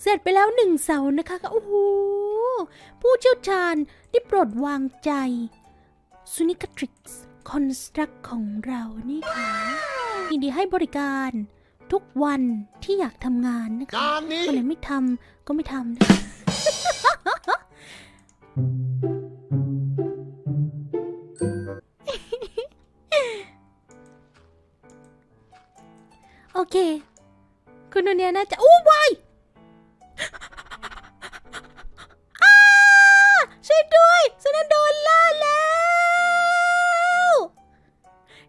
เสร็จไปแล้วหนึ่งเสานะคะก็โอ้โหผู้เชี่ยวชาญได้โปรดวางใจซูนิคทริกส์คอนสตรักของเรานี่ค่ะยินดีให้บริการทุกวันที่อยากทำงานนะคะ Nani? วันไหนไม่ทำก็ไม่ทำนะโอเค คุณโนเนียน่าจะอู้วายอ้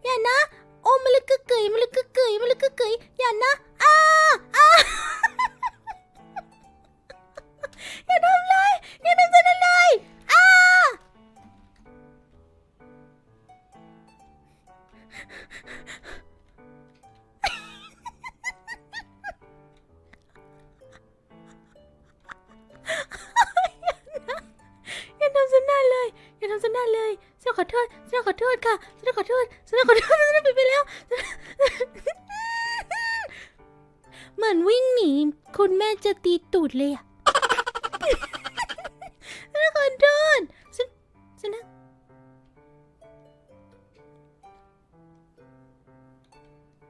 อย่านะ โอ้มันเลยกึกกึ๋ยมันเลยกึกกึ๋ยมันเลยกึกกึ๋ยอย่านะอ้าอ้าอย่าทำเลยอย่าทำฉันเลยอ้าอย่าำฉันได้เลยฉันขอโทษฉันขอโทษค่ะฉันขอโทษฉันขอโทษฉันผิดไปแล้ว เหมือนวิ่งหนีคุณแม่จะตีตูดเลยอะฉันขอโทษฉันฉันนะ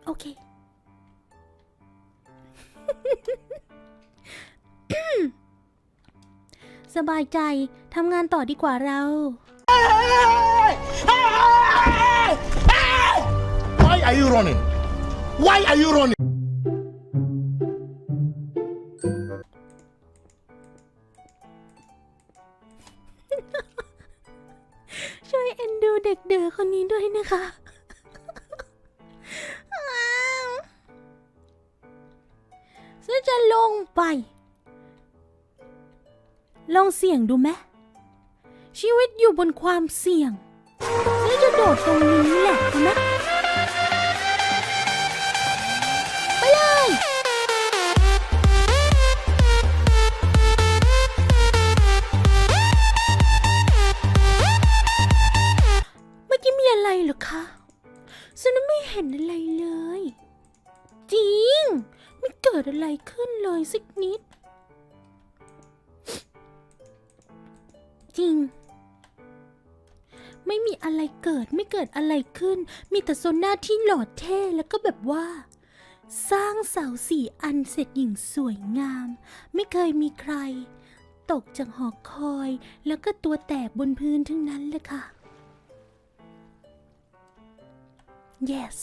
โอเคสบายใจ ทำงานต่อดีกว่าเรา Why are you running? Why are you running? ช่วยเอ็นดูเด็กเด๋อคนนี้ด้วยนะคะ ฉันจะลงไป ลองเสี่ยงดูไหม ชีวิตอยู่บนความเสี่ยงฉันจะโดดตรงนี้แหละเห็นไหมไปเลย เมื่อกี้มีอะไรเหรอคะฉันไม่เห็นอะไรเลย จริง ไม่เกิดอะไรขึ้นเลยสักนิด จริง ไม่มีอะไรเกิดไม่เกิดอะไรขึ้น มีแต่โซน่าที่หล่อเท่แล้วก็แบบว่า สร้างเสาสี่อันเสร็จอย่างสวยงาม ไม่เคยมีใคร ตกจากหอคอย แล้วก็ตัวแตกบนพื้นทั้งนั้นเลยค่ะ yes